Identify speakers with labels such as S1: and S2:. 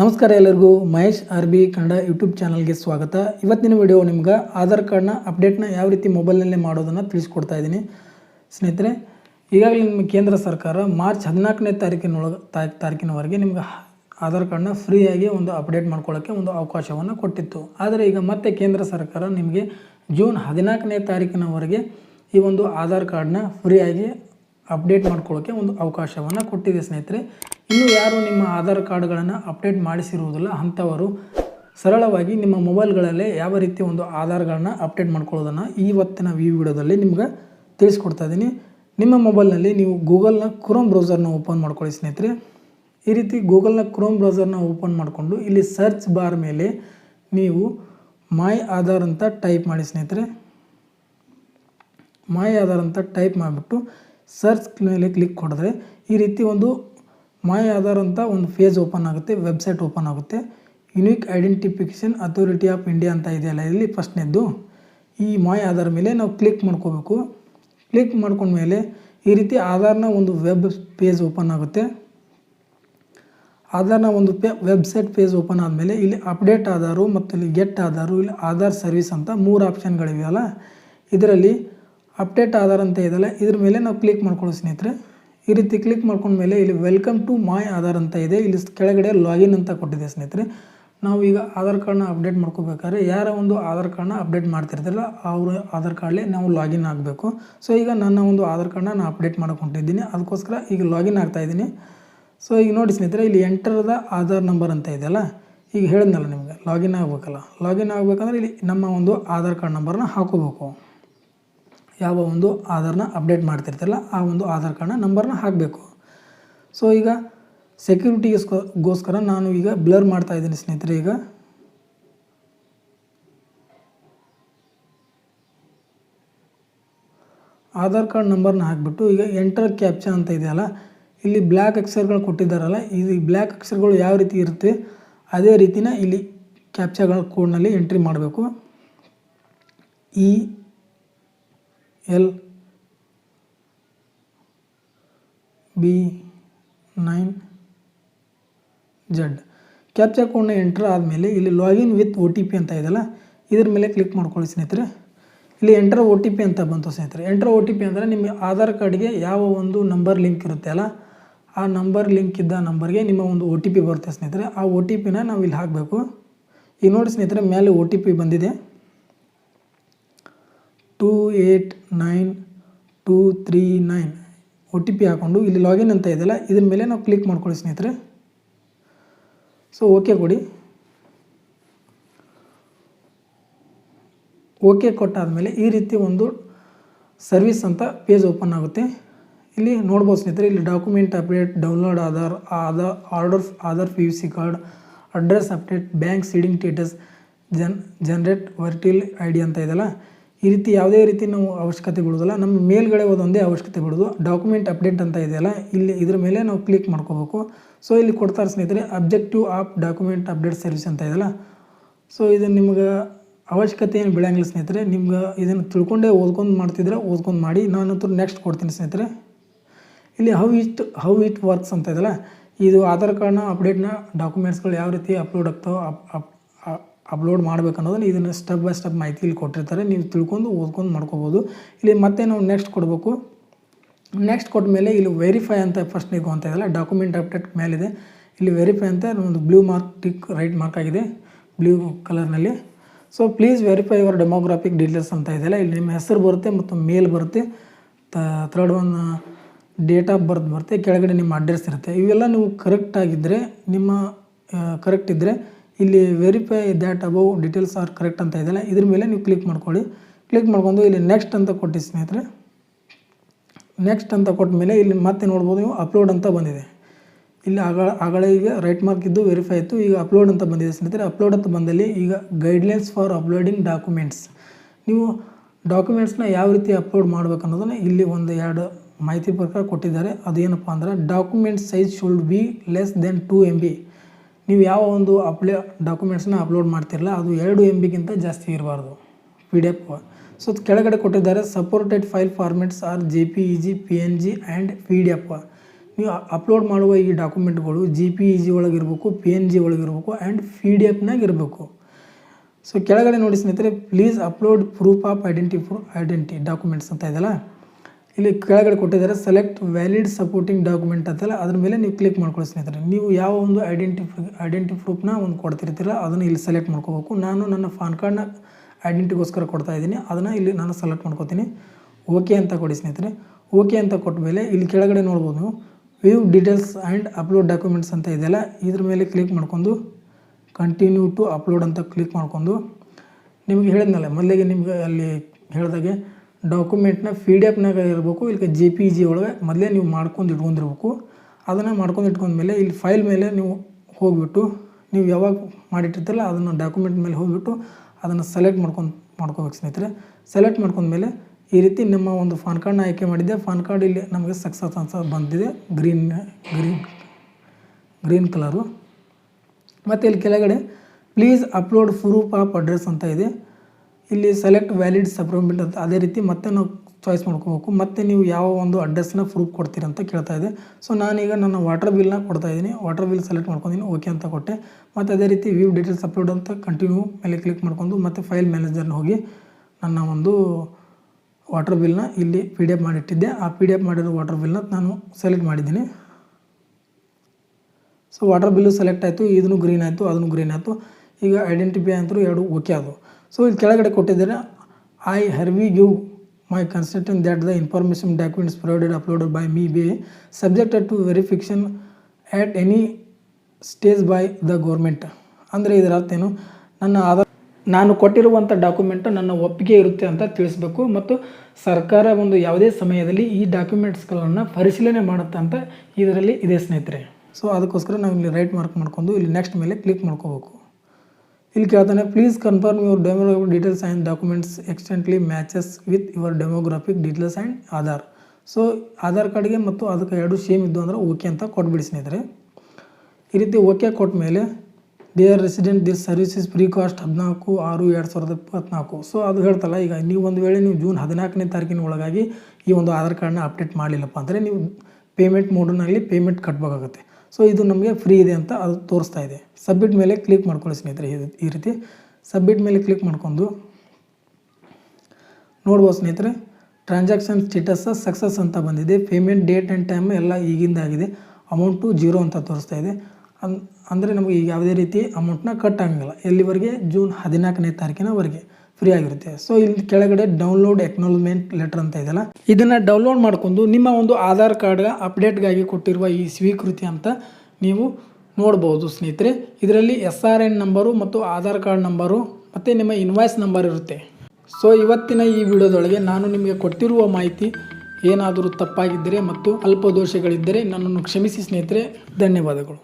S1: ನಮಸ್ಕಾರ ಎಲ್ಲರಿಗೂ Mahesh R B Kannada YouTube ಚಾನಲ್ಗೆ ಸ್ವಾಗತ. ಇವತ್ತಿನ ವಿಡಿಯೋ ನಿಮ್ಗೆ ಆಧಾರ್ ಕಾರ್ಡ್ನ ಅಪ್ಡೇಟ್ನ ಯಾವ ರೀತಿ ಮೊಬೈಲ್ನಲ್ಲೇ ಮಾಡೋದನ್ನು ತಿಳಿಸ್ಕೊಡ್ತಾ ಇದ್ದೀನಿ. ಸ್ನೇಹಿತರೆ, ಈಗಾಗಲೇ ನಿಮ್ಮ ಕೇಂದ್ರ ಸರ್ಕಾರ ಮಾರ್ಚ್ ಹದಿನಾಲ್ಕನೇ ತಾರೀಕಿನೊಳಗೆ ತಾರೀಕಿನವರೆಗೆ ನಿಮ್ಗೆ ಆಧಾರ್ ಕಾರ್ಡ್ನ ಫ್ರೀಯಾಗಿ ಒಂದು ಅಪ್ಡೇಟ್ ಮಾಡ್ಕೊಳ್ಳೋಕ್ಕೆ ಒಂದು ಅವಕಾಶವನ್ನು ಕೊಟ್ಟಿತ್ತು. ಆದರೆ ಈಗ ಮತ್ತೆ ಕೇಂದ್ರ ಸರ್ಕಾರ ನಿಮಗೆ ಜೂನ್ ಹದಿನಾಲ್ಕನೇ ತಾರೀಕಿನವರೆಗೆ ಈ ಒಂದು ಆಧಾರ್ ಕಾರ್ಡ್ನ ಫ್ರೀಯಾಗಿ ಅಪ್ಡೇಟ್ ಮಾಡ್ಕೊಳ್ಳೋಕ್ಕೆ ಒಂದು ಅವಕಾಶವನ್ನು ಕೊಟ್ಟಿದೆ ಸ್ನೇಹಿತರೆ. ಇನ್ನು ಯಾರು ನಿಮ್ಮ ಆಧಾರ್ ಕಾರ್ಡ್ಗಳನ್ನು ಅಪ್ಡೇಟ್ ಮಾಡಿಸಿರುವುದಿಲ್ಲ, ಅಂಥವರು ಸರಳವಾಗಿ ನಿಮ್ಮ ಮೊಬೈಲ್ಗಳಲ್ಲೇ ಯಾವ ರೀತಿ ಒಂದು ಆಧಾರ್ಗಳನ್ನು ಅಪ್ಡೇಟ್ ಮಾಡ್ಕೊಳ್ಳೋದನ್ನು ಇವತ್ತಿನ ವಿ ವಿಡಿಯೋದಲ್ಲಿ ನಿಮ್ಗೆ ತಿಳಿಸ್ಕೊಡ್ತಾ ಇದ್ದೀನಿ. ನಿಮ್ಮ ಮೊಬೈಲ್ನಲ್ಲಿ ನೀವು ಗೂಗಲ್ನ ಕ್ರೋಮ್ ಬ್ರೌಸರ್ನ ಓಪನ್ ಮಾಡ್ಕೊಳ್ಳಿ ಸ್ನೇಹಿತರೆ. ಈ ರೀತಿ ಗೂಗಲ್ನ ಕ್ರೋಮ್ ಬ್ರೌಸರ್ನ ಓಪನ್ ಮಾಡಿಕೊಂಡು ಇಲ್ಲಿ ಸರ್ಚ್ ಬಾರ್ ಮೇಲೆ ನೀವು ಮೈ ಆಧಾರ್ ಅಂತ ಟೈಪ್ ಮಾಡಿ ಸ್ನೇಹಿತರೆ. ಮೈ ಆಧಾರ್ ಅಂತ ಟೈಪ್ ಮಾಡಿಬಿಟ್ಟು ಸರ್ಚ್ ಮೇಲೆ ಕ್ಲಿಕ್ ಕೊಡಿದ್ರೆ ಈ ರೀತಿ ಒಂದು ಮಾಯ ಆಧಾರ್ ಅಂತ ಒಂದು ಫೇಜ್ ಓಪನ್ ಆಗುತ್ತೆ ವೆಬ್ಸೈಟ್ ಓಪನ್ ಆಗುತ್ತೆ. Unique identification authority of India ಅಂತ ಇದೆಯಲ್ಲ ಇಲ್ಲಿ ಫಸ್ಟ್ನೇದ್ದು. ಈ ಮಾಯ ಆಧಾರ್ ಮೇಲೆ ನಾವು ಕ್ಲಿಕ್ ಮಾಡ್ಕೋಬೇಕು. ಕ್ಲಿಕ್ ಮಾಡ್ಕೊಂಡ್ಮೇಲೆ ಈ ರೀತಿ ಆಧಾರ್ನ ಒಂದು ವೆಬ್ ಪೇಜ್ ಓಪನ್ ಆಗುತ್ತೆ. ಆಧಾರ್ನ ಒಂದು ಪೇ ವೆಬ್ಸೈಟ್ ಪೇಜ್ ಓಪನ್ ಆದಮೇಲೆ ಇಲ್ಲಿ ಅಪ್ಡೇಟ್ ಆಧಾರು ಮತ್ತು ಇಲ್ಲಿ ಗೆಟ್ ಆಧಾರು ಇಲ್ಲಿ ಆಧಾರ್ ಸರ್ವಿಸ್ ಅಂತ ಮೂರು ಆಪ್ಷನ್ಗಳಿವೆಯಲ್ಲ ಇದರಲ್ಲಿ ಅಪ್ಡೇಟ್ ಆಧಾರ್ ಅಂತ ಇದೆಯಲ್ಲ, ಇದ್ರ ಮೇಲೆ ನಾವು ಕ್ಲಿಕ್ ಮಾಡ್ಕೊಳ್ಳೋ ಸ್ನೇಹಿತರೆ. ಈ ರೀತಿ ಕ್ಲಿಕ್ ಮಾಡ್ಕೊಂಡ್ಮೇಲೆ ಇಲ್ಲಿ ವೆಲ್ಕಮ್ ಟು ಮೈ ಆಧಾರ್ ಅಂತ ಇದೆ. ಇಲ್ಲಿ ಕೆಳಗಡೆ ಲಾಗಿನ್ ಅಂತ ಕೊಟ್ಟಿದೆ ಸ್ನೇಹಿತರೆ. ನಾವು ಈಗ ಆಧಾರ್ ಕಾರ್ಡ್ನ ಅಪ್ಡೇಟ್ ಮಾಡ್ಕೋಬೇಕಾದ್ರೆ ಯಾರ ಒಂದು ಆಧಾರ್ ಕಾರ್ಡ್ನ ಅಪ್ಡೇಟ್ ಮಾಡ್ತಿರ್ತಾರಲ್ಲ, ಅವರು ಆಧಾರ್ ಕಾರ್ಡ್ಲೇ ನಾವು ಲಾಗಿನ್ ಆಗಬೇಕು. ಸೊ ಈಗ ನನ್ನ ಒಂದು ಆಧಾರ್ ಕಾರ್ಡ್ನ ನಾನು ಅಪ್ಡೇಟ್ ಮಾಡ್ಕೊಂಡಿದ್ದೀನಿ. ಅದಕ್ಕೋಸ್ಕರ ಈಗ ಲಾಗಿನ್ ಆಗ್ತಾ ಇದ್ದೀನಿ. ಸೊ ಈಗ ನೋಡಿ ಸ್ನೇಹಿತರೆ, ಇಲ್ಲಿ ಎಂಟರ್ದ ಆಧಾರ್ ನಂಬರ್ ಅಂತ ಇದೆಯಲ್ಲ ಈಗ ಹೇಳಿದ್ನಲ್ಲ ನಿಮಗೆ ಲಾಗಿನ್ ಆಗಬೇಕಲ್ಲ. ಲಾಗಿನ್ ಆಗಬೇಕಂದ್ರೆ ಇಲ್ಲಿ ನಮ್ಮ ಒಂದು ಆಧಾರ್ ಕಾರ್ಡ್ ನಂಬರ್ನ ಹಾಕೋಬೇಕು. ಯಾವ ಒಂದು ಆಧಾರ್ನ ಅಪ್ಡೇಟ್ ಮಾಡ್ತಿರ್ತಾರಲ್ಲ ಆ ಒಂದು ಆಧಾರ್ ಕಾರ್ಡ್ನ ನಂಬರ್ನ ಹಾಕಬೇಕು. ಸೊ ಈಗ ಸೆಕ್ಯೂರಿಟಿಗೋಸ್ಕರ ನಾನು ಈಗ ಬ್ಲರ್ ಮಾಡ್ತಾ ಇದ್ದೀನಿ ಸ್ನೇಹಿತರೆ ಈಗ. ಆಧಾರ್ ಕಾರ್ಡ್ ನಂಬರ್ನ ಹಾಕಿಬಿಟ್ಟು ಈಗ ಎಂಟರ್ ಕ್ಯಾಪ್ಚಾ ಅಂತ ಇದೆಯಲ್ಲ, ಇಲ್ಲಿ ಬ್ಲ್ಯಾಕ್ ಅಕ್ಷರಗಳು ಕೊಟ್ಟಿದ್ದಾರಲ್ಲ ಇದು ಬ್ಲ್ಯಾಕ್ ಅಕ್ಷರಗಳು ಯಾವ ರೀತಿ ಇರುತ್ತೆ, ಅದೇ ರೀತಿನ ಇಲ್ಲಿ ಕ್ಯಾಪ್ಚಾಗಳ ಕೋಡ್ನಲ್ಲಿ ಎಂಟ್ರಿ ಮಾಡಬೇಕು. E L B nine Z. Captcha ಕೋಡ್ನ ಎಂಟ್ರ್ ಆದಮೇಲೆ ಇಲ್ಲಿ login with O T P ಅಂತ ಇದೆಯಲ್ಲ, ಇದ್ರ ಮೇಲೆ ಕ್ಲಿಕ್ ಮಾಡ್ಕೊಳ್ಳಿ ಸ್ನೇಹಿತರೆ. ಇಲ್ಲಿ ಎಂಟ್ರ್ ಒ ಟಿ ಪಿ ಅಂತ ಬಂತು ಸ್ನೇಹಿತರೆ. ಎಂಟ್ರ್ ಒ ಟಿ ಪಿ ಅಂದರೆ ನಿಮ್ಮ ಆಧಾರ್ ಕಾರ್ಡ್ಗೆ ಯಾವ ಒಂದು ನಂಬರ್ ಲಿಂಕ್ ಇರುತ್ತೆ ಅಲ್ಲ, ಆ ನಂಬರ್ ಲಿಂಕ್ ಇದ್ದ ನಂಬರ್ಗೆ ನಿಮ್ಮ ಒಂದು ಒ ಟಿ ಪಿ ಬರುತ್ತೆ ಸ್ನೇಹಿತರೆ. ಆ ಒ ಟಿ ಪಿನ ನಾವು ಇಲ್ಲಿ ಹಾಕಬೇಕು. ಈಗ ನೋಡಿ ಸ್ನೇಹಿತರೆ, ಮೇಲೆ ಒ ಟಿ ಪಿ ಬಂದಿದೆ. Two eight nine two three nine O T P ಹಾಕ್ಕೊಂಡು ಇಲ್ಲಿ ಲಾಗಿನ್ ಅಂತ ಇದೆಯಲ್ಲ, ಇದ್ರ ಮೇಲೆ ನಾವು ಕ್ಲಿಕ್ ಮಾಡ್ಕೊಳ್ಳಿ ಸ್ನೇಹಿತರೆ. ಸೊ ಓಕೆ ಕೊಡಿ. ಓಕೆ ಕೊಟ್ಟಾದಮೇಲೆ ಈ ರೀತಿ ಒಂದು ಸರ್ವಿಸ್ ಅಂತ ಪೇಜ್ ಓಪನ್ ಆಗುತ್ತೆ. ಇಲ್ಲಿ ನೋಡ್ಬೋದು ಸ್ನೇಹಿತರೆ, ಇಲ್ಲಿ document update, download Aadhaar Aadhaar, order, Aadhaar P U C card, address update, bank seeding status, gen, generate, virtual I D ಅಂತ ಇದೆಯಲ್ಲ ಈ ರೀತಿ ಯಾವುದೇ ರೀತಿ ನಾವು ಅವಶ್ಯಕತೆ ಬಿಡೋದಿಲ್ಲ ನಮ್ಮ ಮೇಲ್ಗಡೆ ಒಂದೊಂದೇ ಅವಶ್ಯಕತೆ ಬಿಡೋದು ಡಾಕ್ಯುಮೆಂಟ್ ಅಪ್ಡೇಟ್ ಅಂತ ಇದೆಯಲ್ಲ ಇಲ್ಲಿ ಇದ್ರ ಮೇಲೆ ನಾವು ಕ್ಲಿಕ್ ಮಾಡ್ಕೋಬೇಕು. ಸೊ ಇಲ್ಲಿ ಕೊಡ್ತಾರೆ ಸ್ನೇಹಿತರೆ objective of document update service ಅಂತ ಇದೆಯಲ್ಲ ಸೊ ಇದು ನಿಮ್ಗೆ ಅವಶ್ಯಕತೆ ಏನು ಬೀಳಂಗಿಲ್ಲ ಸ್ನೇಹಿತರೆ. ನಿಮ್ಗೆ ಇದನ್ನು ತಿಳ್ಕೊಂಡೇ ಓದ್ಕೊಂಡು ಮಾಡ್ತಿದ್ರೆ ಓದ್ಕೊಂಡು ಮಾಡಿ. ನಾನಂತೂ ನೆಕ್ಸ್ಟ್ ಕೊಡ್ತೀನಿ ಸ್ನೇಹಿತರೆ. ಇಲ್ಲಿ how it how it works ಅಂತ ಇದೆಯಲ್ಲ ಇದು ಆಧಾರ್ ಕಾರ್ಡ್ನ ಅಪ್ಡೇಟ್ನ ಡಾಕ್ಯುಮೆಂಟ್ಸ್ಗಳು ಯಾವ ರೀತಿ ಅಪ್ಲೋಡ್ ಆಗ್ತಾವೆ ಅಪ್ ಅಪ್ ಅಪ್ಲೋಡ್ ಮಾಡ್ಬೇಕು ಅನ್ನೋದನ್ನು ಇದನ್ನು ಸ್ಟೆಪ್ ಬೈ ಸ್ಟೆಪ್ ಮಾಹಿತಿ ಇಲ್ಲಿ ಕೊಟ್ಟಿರ್ತಾರೆ. ನೀವು ತಿಳ್ಕೊಂಡು ಓದ್ಕೊಂಡು ಮಾಡ್ಕೋಬೋದು. ಇಲ್ಲಿ ಮತ್ತೆ ನಾವು ನೆಕ್ಸ್ಟ್ ಕೊಡಬೇಕು. ನೆಕ್ಸ್ಟ್ ಕೊಟ್ಟ ಮೇಲೆ ಇಲ್ಲಿ ವೆರಿಫೈ ಅಂತ ಫಸ್ಟ್ ನೀವು ಅಂತ ಇದೆಲ್ಲ ಡಾಕ್ಯುಮೆಂಟ್ ಅಪ್ಡೇಟ್ ಮೇಲಿದೆ. ಇಲ್ಲಿ ವೆರಿಫೈ ಅಂತ ಒಂದು blue mark tick right mark ಆಗಿದೆ blue ಕಲರ್ನಲ್ಲಿ so please verify your demographic details ಅಂತ ಇದೆಯಲ್ಲ, ಇಲ್ಲಿ ನಿಮ್ಮ ಹೆಸರು ಬರುತ್ತೆ ಮತ್ತು ಮೇಲ್ ಬರುತ್ತೆ. Third one date of birth ಬರುತ್ತೆ, ಕೆಳಗಡೆ ನಿಮ್ಮ ಅಡ್ರೆಸ್ ಇರುತ್ತೆ. ಇವೆಲ್ಲ ನೀವು ಕರೆಕ್ಟ್ ಆಗಿದ್ದರೆ ನಿಮ್ಮ ಕರೆಕ್ಟ್ ಇದ್ದರೆ ಇಲ್ಲಿ verify that above details are correct ಅಂತ ಇದೆಯಲ್ಲ ಇದ್ರ ಮೇಲೆ ನೀವು ಕ್ಲಿಕ್ ಮಾಡ್ಕೊಳ್ಳಿ. ಕ್ಲಿಕ್ ಮಾಡ್ಕೊಂಡು ಇಲ್ಲಿ ನೆಕ್ಸ್ಟ್ ಅಂತ ಕೊಟ್ಟಿ ಸ್ನೇಹಿತರೆ. ನೆಕ್ಸ್ಟ್ ಅಂತ ಕೊಟ್ಟ ಮೇಲೆ ಇಲ್ಲಿ ಮತ್ತೆ ನೋಡ್ಬೋದು ನೀವು ಅಪ್ಲೋಡ್ ಅಂತ ಬಂದಿದೆ. ಇಲ್ಲಿ ಆಗ, ಆಗಲೇ ಈಗ ರೈಟ್ ಮಾರ್ಕ್ ಇದ್ದು ವೆರಿಫೈ ಆಯಿತು, ಈಗ ಅಪ್ಲೋಡ್ ಅಂತ ಬಂದಿದೆ ಸ್ನೇಹಿತರೆ. ಅಪ್ಲೋಡ್ ಅಂತ ಬಂದಲ್ಲಿ ಈಗ ಗೈಡ್ಲೈನ್ಸ್ ಫಾರ್ ಅಪ್ಲೋಡಿಂಗ್ ಡಾಕ್ಯುಮೆಂಟ್ಸ್ ನೀವು ಡಾಕ್ಯುಮೆಂಟ್ಸ್ನ ಯಾವ ರೀತಿ ಅಪ್ಲೋಡ್ ಮಾಡ್ಬೇಕು ಅನ್ನೋದನ್ನು ಇಲ್ಲಿ ಒಂದು ಎರಡು ಮಾಹಿತಿ ಪ್ರಕಾರ ಕೊಟ್ಟಿದ್ದಾರೆ. ಅದೇನಪ್ಪ ಅಂದ್ರೆ document size should be less than two M B ನೀವು ಯಾವ ಒಂದು ಅಪ್ಲೇ ಡಾಕ್ಯುಮೆಂಟ್ಸ್ನ ಅಪ್ಲೋಡ್ ಮಾಡ್ತಿರಲ್ಲ, ಅದು ಎರಡು ಎಂ ಬಿಗಿಂತ ಜಾಸ್ತಿ ಇರಬಾರ್ದು. ಪಿ ಡಿ ಎಫ್ ಸೊ ಕೆಳಗಡೆ ಕೊಟ್ಟಿದ್ದಾರೆ supported file formats are J P E G P N G and P D F ನೀವು ಅಪ್ಲೋಡ್ ಮಾಡುವ ಈ ಡಾಕ್ಯುಮೆಂಟ್ಗಳು ಜಿ ಪಿ ಇ ಜಿ ಒಳಗಿರಬೇಕು ಪಿ ಎನ್ ಜಿ ಒಳಗಿರಬೇಕು ಆ್ಯಂಡ್ ಪಿ ಡಿ ಎಫ್ನಾಗ ಇರಬೇಕು. ಸೊ ಕೆಳಗಡೆ ನೋಡಿ ಸ್ನೇಹಿತರೆ please upload proof of identity proof identity documents ಅಂತ ಇದೆಯಲ್ಲ? ಇಲ್ಲಿ ಕೆಳಗಡೆ ಕೊಟ್ಟಿದ್ದಾರೆ ಸೆಲೆಕ್ಟ್ ವ್ಯಾಲಿಡ್ ಸಪೋರ್ಟಿಂಗ್ ಡಾಕ್ಯುಮೆಂಟ್ ಅಂತಲ್ಲ ಅದ್ರ ಮೇಲೆ ನೀವು ಕ್ಲಿಕ್ ಮಾಡ್ಕೊಳ್ಳಿ ಸ್ನೇಹಿತರೆ. ನೀವು ಯಾವ ಒಂದು ಐಡೆಂಟಿ ಐಡೆಂಟಿ ಪ್ರೂಫ್ನ ಒಂದು ಕೊಡ್ತಿರ್ತೀರ ಅದನ್ನು ಇಲ್ಲಿ ಸೆಲೆಕ್ಟ್ ಮಾಡ್ಕೋಬೇಕು. ನಾನು ನನ್ನ ಪಾನ್ ಕಾರ್ಡ್ನ ಐಡೆಂಟಿಗೋಸ್ಕರ ಕೊಡ್ತಾ ಇದ್ದೀನಿ. ಅದನ್ನು ಇಲ್ಲಿ ನಾನು ಸೆಲೆಕ್ಟ್ ಮಾಡ್ಕೋತೀನಿ. ಓಕೆ ಅಂತ ಕೊಡಿ ಸ್ನೇಹಿತರೆ. ಓಕೆ ಅಂತ ಕೊಟ್ಟ ಮೇಲೆ ಇಲ್ಲಿ ಕೆಳಗಡೆ ನೋಡ್ಬೋದು ನೀವು. View details and upload documents ಅಂತ ಇದೆಯಲ್ಲ, ಇದ್ರ ಮೇಲೆ ಕ್ಲಿಕ್ ಮಾಡ್ಕೊಂಡು ಕಂಟಿನ್ಯೂ ಟು ಅಪ್ಲೋಡ್ ಅಂತ ಕ್ಲಿಕ್ ಮಾಡ್ಕೊಂಡು ನಿಮಗೆ ಹೇಳಿದ್ನಲ್ಲ, ಮೊದಲಿಗೆ ನಿಮಗೆ ಅಲ್ಲಿ ಹೇಳಿದಾಗೆ ಡಾಕ್ಯುಮೆಂಟ್ನ ಪಿ ಡಿ ಎಫ್ನಾಗ ಇರಬೇಕು ಇಲ್ಲಿ ಜೆ ಪಿ ಜಿ ಒಳಗೆ ಮೊದಲೇ ನೀವು ಮಾಡ್ಕೊಂಡು ಇಟ್ಕೊಂಡಿರ್ಬೇಕು. ಅದನ್ನು ಮಾಡ್ಕೊಂಡು ಇಟ್ಕೊಂಡ್ಮೇಲೆ ಇಲ್ಲಿ ಫೈಲ್ ಮೇಲೆ ನೀವು ಹೋಗಿಬಿಟ್ಟು, ನೀವು ಯಾವಾಗ ಮಾಡಿಟ್ಟಿರ್ತಲ್ಲ ಅದನ್ನು ಡಾಕ್ಯುಮೆಂಟ್ ಮೇಲೆ ಹೋಗಿಬಿಟ್ಟು ಅದನ್ನು ಸೆಲೆಕ್ಟ್ ಮಾಡ್ಕೊಂಡು, ಮಾಡ್ಕೋಬೇಕು ಸ್ನೇಹಿತರೆ. ಸೆಲೆಕ್ಟ್ ಮಾಡ್ಕೊಂಡ್ಮೇಲೆ ಈ ರೀತಿ ನಿಮ್ಮ ಒಂದು ಫಾನ್ ಕಾರ್ಡ್ನ ಆಯ್ಕೆ ಮಾಡಿದ್ದೆ. ಫಾನ್ ಕಾರ್ಡ್ ಇಲ್ಲಿ ನಮಗೆ ಸಕ್ಸಸ್ ಅಂತ ಬಂದಿದೆ. Green green green colour. ಮತ್ತು ಇಲ್ಲಿ ಕೆಳಗಡೆ, please upload proof of address ಅಂತ ಇದೆ. ಇಲ್ಲಿ ಸೆಲೆಕ್ಟ್ ವ್ಯಾಲಿಡ್ ಸಪ್ಲಿಮೆಂಟ್ ಅಂತ ಅದೇ ರೀತಿ ಮತ್ತೆ ನಾವು ಚಾಯ್ಸ್ ಮಾಡ್ಕೋಬೇಕು. ಮತ್ತು ನೀವು ಯಾವ ಒಂದು ಅಡ್ರೆಸ್ನ ಪ್ರೂಫ್ ಕೊಡ್ತೀರಂತ ಕೇಳ್ತಾ ಇದೆ. ಸೊ ನಾನೀಗ ನನ್ನ ವಾಟರ್ ಬಿಲ್ನ ಕೊಡ್ತಾ ಇದ್ದೀನಿ. ವಾಟರ್ ಬಿಲ್ ಸೆಲೆಕ್ಟ್ ಮಾಡ್ಕೊಂಡಿನಿ ಓಕೆ ಅಂತ ಕೊಟ್ಟೆ. ಮತ್ತು ಅದೇ ರೀತಿ ವ್ಯೂ ಡೀಟೇಲ್ಸ್ ಅಪ್ಲೋಡ್ ಅಂತ ಕಂಟಿನ್ಯೂ ಮೇಲೆ ಕ್ಲಿಕ್ ಮಾಡ್ಕೊಂಡು ಮತ್ತು ಫೈಲ್ ಮ್ಯಾನೇಜರ್ನ ಹೋಗಿ ನನ್ನ ಒಂದು ವಾಟರ್ ಬಿಲ್ನ ಇಲ್ಲಿ ಪಿ ಡಿ ಎಫ್ ಮಾಡಿಟ್ಟಿದ್ದೆ. ಆ ಪಿ ಡಿ ಎಫ್ ಮಾಡಿರೋ ವಾಟರ್ ಬಿಲ್ನ ನಾನು ಸೆಲೆಕ್ಟ್ ಮಾಡಿದ್ದೀನಿ. ಸೊ ವಾಟರ್ ಬಿಲ್ಲು ಸೆಲೆಕ್ಟ್ ಆಯಿತು. ಇದನ್ನು ಗ್ರೀನ್ ಆಯಿತು, ಅದನ್ನು ಗ್ರೀನ್ ಆಯಿತು. ಈಗ ಐಡೆಂಟಿಫೈ ಅಂತೂ ಎರಡು ಓಕೆ ಅದು ಸೊ ಇಲ್ಲಿ ಕೆಳಗಡೆ ಕೊಟ್ಟಿದ್ದಾರೆ I hereby give my consultant that the information documents provided uploaded by me be subjected to verification at any stage by the government ಅಂದರೆ ಇದರ ಅರ್ಥ ಏನು? ನನ್ನ ಆಧಾರ್, ನಾನು ಕೊಟ್ಟಿರುವಂಥ ಡಾಕ್ಯುಮೆಂಟು ನನ್ನ ಒಪ್ಪಿಗೆ ಇರುತ್ತೆ ಅಂತ ತಿಳಿಸ್ಬೇಕು ಮತ್ತು ಸರ್ಕಾರ ಒಂದು ಯಾವುದೇ ಸಮಯದಲ್ಲಿ ಈ ಡಾಕ್ಯುಮೆಂಟ್ಸ್ಗಳನ್ನು ಪರಿಶೀಲನೆ ಮಾಡುತ್ತೆ ಅಂತ ಇದರಲ್ಲಿ ಇದೆ ಸ್ನೇಹಿತರೆ. ಸೊ ಅದಕ್ಕೋಸ್ಕರ ನಾವು ಇಲ್ಲಿ ರೈಟ್ ಮಾರ್ಕ್ ಮಾಡ್ಕೊಂಡು ಇಲ್ಲಿ ನೆಕ್ಸ್ಟ್ ಮೇಲೆ ಕ್ಲಿಕ್ ಮಾಡ್ಕೋಬೇಕು. ಇಲ್ಲಿ ಕೇಳ್ತಾನೆ please confirm your demographic details and documents exactly matches with your demographic details and Aadhaar so Aadhaar ಕಾರ್ಡ್ಗೆ ಮತ್ತು ಅದಕ್ಕೆ ಎರಡು ಸೇಮ್ ಇದ್ದು ಅಂದರೆ ಓಕೆ ಅಂತ ಕೊಟ್ಬಿಡಿ ಸ್ನೇಹಿತರೆ. ಈ ರೀತಿ ಓಕೆ ಕೊಟ್ಟ ಮೇಲೆ dear resident this services free cost ಹದಿನಾಲ್ಕು ಆರು ಎರಡು ಸಾವಿರದ ಇಪ್ಪತ್ನಾಲ್ಕು. ಸೊ ಅದು ಹೇಳ್ತಲ್ಲ, ಈಗ ನೀವು ಒಂದು ವೇಳೆ ನೀವು ಜೂನ್ ಹದಿನಾಲ್ಕನೇ ತಾರೀಕಿನ ಒಳಗಾಗಿ ಈ ಒಂದು ಆಧಾರ್ ಕಾರ್ಡ್ನ ಅಪ್ಡೇಟ್ ಮಾಡಲಿಲ್ಲಪ್ಪ ಅಂದರೆ ನೀವು ಪೇಮೆಂಟ್ ಮೋಡ್ನಲ್ಲಿ ಪೇಮೆಂಟ್ ಕಟ್ಟಬೇಕಾಗುತ್ತೆ ಸೊ ಇದು ನಮಗೆ ಫ್ರೀ ಇದೆ ಅಂತ ಅದು ತೋರಿಸ್ತಾ ಇದೆ. ಸಬ್ಮಿಟ್ ಮೇಲೆ ಕ್ಲಿಕ್ ಮಾಡ್ಕೊಳ್ಳಿ ಸ್ನೇಹಿತರೆ, ಈ- ರೀತಿ. ಸಬ್ಮಿಟ್ ಮೇಲೆ ಕ್ಲಿಕ್ ಮಾಡ್ಕೊಂಡು ನೋಡ್ಬೋದು ಸ್ನೇಹಿತರೆ ಟ್ರಾನ್ಸಾಕ್ಷನ್ ಸ್ಟೇಟಸ್ ಸಕ್ಸಸ್ ಅಂತ ಬಂದಿದೆ. ಪೇಮೆಂಟ್ ಡೇಟ್ ಆ್ಯಂಡ್ ಟೈಮ್ ಎಲ್ಲ ಈಗಿಂದ ಆಗಿದೆ. ಅಮೌಂಟು ಜೀರೋ ಅಂತ ತೋರಿಸ್ತಾ ಇದೆ. ಅಂದರೆ ನಮಗೆ ಈಗ ಯಾವುದೇ ರೀತಿ ಅಮೌಂಟ್ನ ಕಟ್ ಆಗಂಗಿಲ್ಲ. ಎಲ್ಲಿವರೆಗೆ? ಜೂನ್ ಹದಿನಾಲ್ಕನೇ ತಾರೀಕಿನವರೆಗೆ. ಫ್ರೀ ಆಗಿರುತ್ತೆ. ಸೊ ಇಲ್ಲಿ ಕೆಳಗಡೆ ಡೌನ್ಲೋಡ್ ಎಕ್ನಾಲಜ್ಮೆಂಟ್ ಲೆಟರ್ ಅಂತ ಇದೆಯಲ್ಲ, ಇದನ್ನು ಡೌನ್ಲೋಡ್ ಮಾಡ್ಕೊಂಡು ನಿಮ್ಮ ಒಂದು ಆಧಾರ್ ಕಾರ್ಡ್ ಅಪ್ಡೇಟ್ಗಾಗಿ ಕೊಟ್ಟಿರುವ ಈ ಸ್ವೀಕೃತಿ ಅಂತ ನೀವು ನೋಡ್ಬೋದು ಸ್ನೇಹಿತರೆ. ಇದರಲ್ಲಿ ಎಸ್ ಆರ್ ಎನ್ ನಂಬರು ಮತ್ತು ಆಧಾರ್ ಕಾರ್ಡ್ ನಂಬರು ಮತ್ತು ನಿಮ್ಮ ಇನ್ವಾಯ್ಸ್ ನಂಬರ್ ಇರುತ್ತೆ. ಸೊ ಇವತ್ತಿನ ಈ ವಿಡಿಯೋದೊಳಗೆ ನಾನು ನಿಮಗೆ ಕೊಟ್ಟಿರುವ ಮಾಹಿತಿ ಏನಾದರೂ ತಪ್ಪಾಗಿದ್ದರೆ ಮತ್ತು ಅಲ್ಪ ದೋಷಗಳಿದ್ದರೆ ನನ್ನನ್ನು ಕ್ಷಮಿಸಿ ಸ್ನೇಹಿತರೆ. ಧನ್ಯವಾದಗಳು.